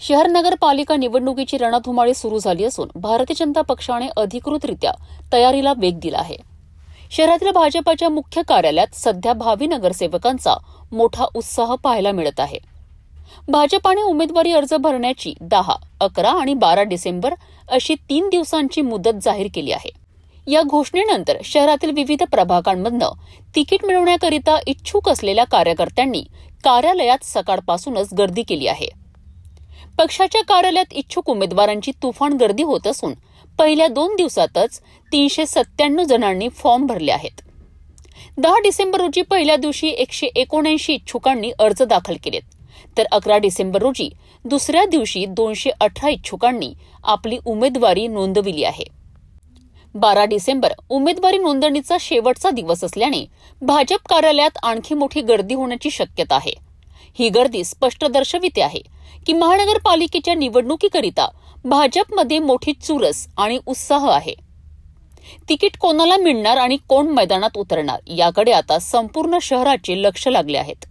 शहर नगरपालिका निवडणुकीची रणधुमाळी सुरू झाली असून भारतीय जनता पक्षाने अधिकृतरित्या तयारीला वेग दिला आहे. शहरातील भाजपाच्या मुख्य कार्यालयात सध्या भावी नगरसेवकांचा मोठा उत्साह पाहायला मिळत आहे. भाजपाने उमेदवारी अर्ज भरण्याची दहा अकरा आणि बारा डिसेंबर अशी तीन दिवसांची मुदत जाहीर केली आहे. या घोषणेनंतर शहरातील विविध प्रभागांमधनं तिकीट मिळवण्याकरिता इच्छुक असलेल्या कार्यकर्त्यांनी कार्यालयात सकाळपासूनच गर्दी केली आहे. पक्षाच्या कार्यालयात इच्छुक उमेदवारांची तुफान गर्दी होत असून पहिल्या दोन दिवसातच तीनशे सत्त्याण्णव जणांनी फॉर्म भरले आहेत. दहा डिसेंबर रोजी पहिल्या दिवशी एकशे एकोणऐंशी इच्छुकांनी अर्ज दाखल केलेत. तर अकरा डिसेंबर रोजी दुसऱ्या दिवशी दोनशे अठरा इच्छुकांनी आपली उमेदवारी नोंदविली आहे. बारा डिसेंबर उमेदवारी नोंदणीचा शेवटचा दिवस असल्याने भाजप कार्यालयात आणखी मोठी गर्दी होण्याची शक्यता आहे. ही गर्दी स्पष्ट दर्शविते आहे की महानगरपालिकेच्या निवडणुकीकरिता भाजपमध्ये मोठी चुरस आणि उत्साह आहे. तिकीट कोणाला मिळणार आणि कोण मैदानात उतरणार याकडे आता संपूर्ण शहराचे लक्ष लागले आहेत.